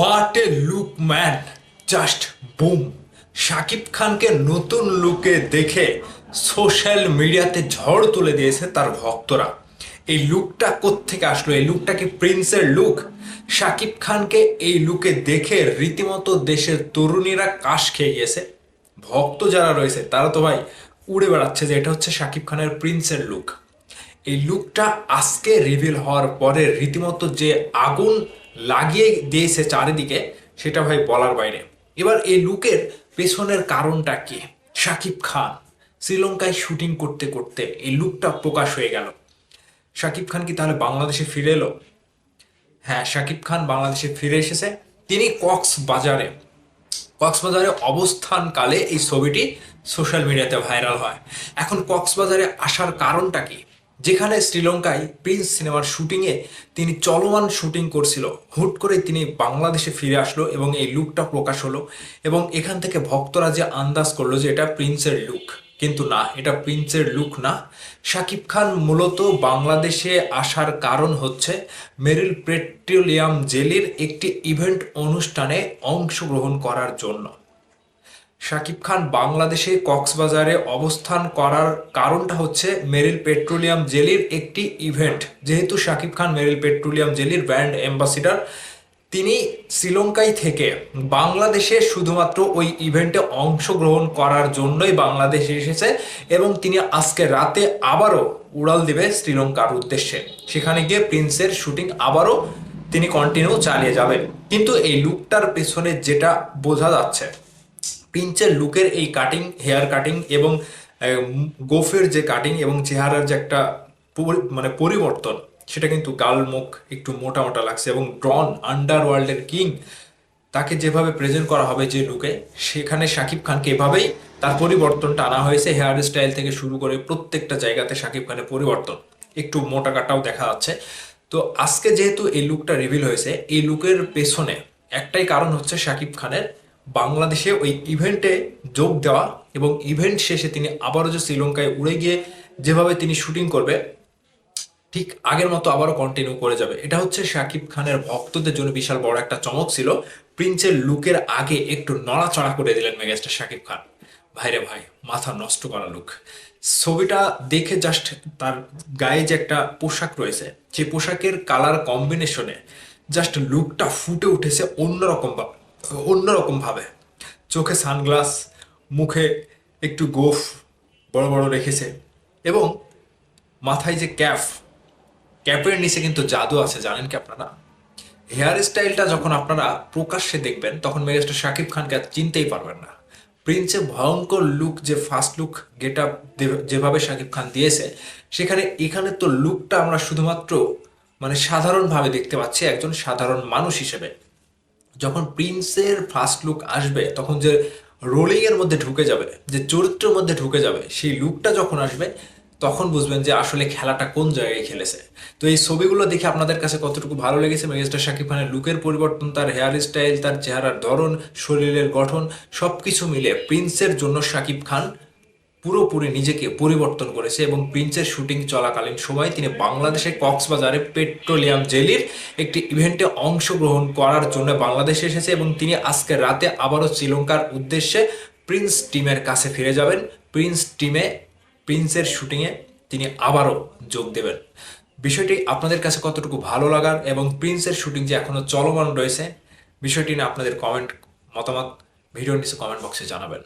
What a look man just boom Shakib খানকে নতুন লুকে দেখে সোশ্যাল মিডিয়াতে ঝড় তুলে দিয়েছে তার ভক্তরা। এই লুকটা কোত্থেকে আসলো? এই লুকটা কি প্রিন্সের লুক শাকিব খানকে এই লুকে দেখে রীতিমতো দেশের তরুণীরা কাশ খেয়ে গিয়েছে ভক্ত যারা রয়েছে, তারা তো ভাই উড়ে বেড়াচ্ছে যে এটা হচ্ছে শাকিব খানের প্রিন্সের লুক এই লুকটা আজকে রিভিল হওয়ার পরে রীতিমতো যে আগুন লাগিয়ে দিয়েছে চারিদিকে, সেটা ভাই বলার বাইরে। এবার এই লুকের পেছনের কারণটা কি? শাকিব খান শ্রীলঙ্কায় শুটিং করতে করতে এই লুকটা প্রকাশ হয়ে গেল। শাকিব খান কি তাহলে বাংলাদেশে ফিরে এলো? হ্যাঁ শাকিব খান বাংলাদেশে ফিরে এসেছে। তিনি কক্সবাজারে কক্সবাজারে অবস্থানকালে এই ছবিটি সোশ্যাল মিডিয়াতে ভাইরাল হয়। এখন কক্সবাজারে আসার কারণটা কি? যেখানে শ্রীলঙ্কায় প্রিন্স সিনেমার শুটিংয়ে তিনি চলমান শুটিং করছিল। হুট করে তিনি বাংলাদেশে ফিরে আসলো এবং এই লুকটা প্রকাশ হলো এবং এখান থেকে ভক্তরা যে আন্দাজ করল যে এটা প্রিন্সের লুক, কিন্তু না, এটা প্রিন্সের লুক না। শাকিব খান মূলত বাংলাদেশে আসার কারণ হচ্ছে মেরিল পেট্রোলিয়াম জেলির একটি ইভেন্ট অনুষ্ঠানে অংশগ্রহণ করার জন্য। শাকিব খান বাংলাদেশে কক্সবাজারে অবস্থান করার কারণটা হচ্ছে মেরিল পেট্রোলিয়াম জেলির একটি ইভেন্ট। যেহেতু শাকিব খান মেরিল পেট্রোলিয়াম জেলির ব্র্যান্ড অ্যাম্বাসিডার, তিনি শ্রীলঙ্কায় থেকে বাংলাদেশে শুধুমাত্র ওই ইভেন্টে অংশগ্রহণ করার জন্যই বাংলাদেশে এসেছে এবং তিনি আজকে রাতে আবারও উড়াল দেবে শ্রীলঙ্কার উদ্দেশ্যে। সেখানে গিয়ে প্রিন্সের শুটিং আবারও তিনি কন্টিনিউ চালিয়ে যাবেন। কিন্তু এই লুকটার পেছনে যেটা বোঝা যাচ্ছে প্রিন্সের লুকের এই কাটিং হেয়ার কাটিং এবং গোফের যে কাটিং এবং চেহারার যে একটা মানে পরিবর্তন, সেটা কিন্তু গাল, মুখ একটু মোটা মোটা লাগছে এবং ড্রন আন্ডার ওয়ার্ল্ডের কিং, তাকে যেভাবে প্রেজেন্ট করা হবে যে লুকে সেখানে শাকিব খানকে এভাবেই তার পরিবর্তনটা আনা হয়েছে হেয়ার স্টাইল থেকে শুরু করে প্রত্যেকটা জায়গাতে শাকিব খানের পরিবর্তন, একটু মোটা কাটাও দেখা যাচ্ছে। তো আজকে যেহেতু এই লুকটা রিভিল হয়েছে, এই লুকের পেছনে একটাই কারণ হচ্ছে শাকিব খানের বাংলাদেশে ওই ইভেন্টে যোগ দেওয়া এবং ইভেন্ট শেষে তিনি আবারও যে শ্রীলঙ্কায় উড়ে গিয়ে যেভাবে তিনি শুটিং করবে, ঠিক আগের মতো আবারও কন্টিনিউ করে যাবে। এটা হচ্ছে শাকিব খানের ভক্তদের জন্য বিশাল বড় একটা চমক ছিল। প্রিন্সের লুকের আগে একটু নড়াচড়া করে দিলেন মেগাস্টার শাকিব খান। ভাইরে ভাই, মাথা নষ্ট করা লুক। ছবিটা দেখে জাস্ট তার গায়ে যে একটা পোশাক রয়েছে সেই পোশাকের কালার কম্বিনেশনে জাস্ট লুকটা ফুটে উঠেছে অন্যরকম ভাবে অন্যরকম ভাবে। চোখে সানগ্লাস, মুখে একটু গোফ বড় বড় রেখেছে এবং মাথায় যে ক্যাপ ক্যাপের নিচে কিন্তু জাদু আছে, জানেন কি আপনারা? হেয়ার স্টাইলটা যখন আপনারা প্রকাশ্যে দেখবেন, তখন মেগাস্টার শাকিব খানকে আর চিনতেই পারবেন না। প্রিন্সের ভয়ঙ্কর লুক যে ফার্স্ট লুক গেট আপ যেভাবে শাকিব খান দিয়েছে, সেখানে এখানে তো লুকটা আমরা শুধুমাত্র মানে সাধারণভাবে দেখতে পাচ্ছি একজন সাধারণ মানুষ হিসেবে। যখন প্রিন্সের ফার্স্ট লুক আসবে, তখন যে রোলিং এর মধ্যে ঢুকে যাবে, যে চরিত্রের মধ্যে ঢুকে যাবে, সেই লুকটা যখন আসবে, তখন বুঝবেন যে আসলে খেলাটা কোন জায়গায় খেলেছে। তো এই ছবিগুলো দেখে আপনাদের কাছে কতটুকু ভালো লেগেছে, মেগাস্টার শাকিব খানের লুকের পরিবর্তন, তার হেয়ার স্টাইল তার চেহারার ধরন, শরীরের গঠন, সবকিছু মিলে প্রিন্সের জন্য শাকিব খান পুরোপুরি নিজেকে পরিবর্তন করেছে এবং প্রিন্সের শুটিং চলাকালীন সময় তিনি বাংলাদেশের কক্সবাজারে পেট্রোলিয়াম জেলির একটি ইভেন্টে অংশগ্রহণ করার জন্য বাংলাদেশে এসেছে এবং তিনি আজকে রাতে আবারও শ্রীলঙ্কার উদ্দেশ্যে প্রিন্স টিমের কাছে ফিরে যাবেন। প্রিন্স টিমে প্রিন্সের শুটিংয়ে তিনি আবারও যোগ দেবেন। বিষয়টি আপনাদের কাছে কতটুকু ভালো লাগার এবং প্রিন্সের শুটিং যে এখনও চলমান রয়েছে, বিষয়টি নিয়ে আপনাদের কমেন্ট মতামত ভিডিওর নিচে কমেন্ট বক্সে জানাবেন।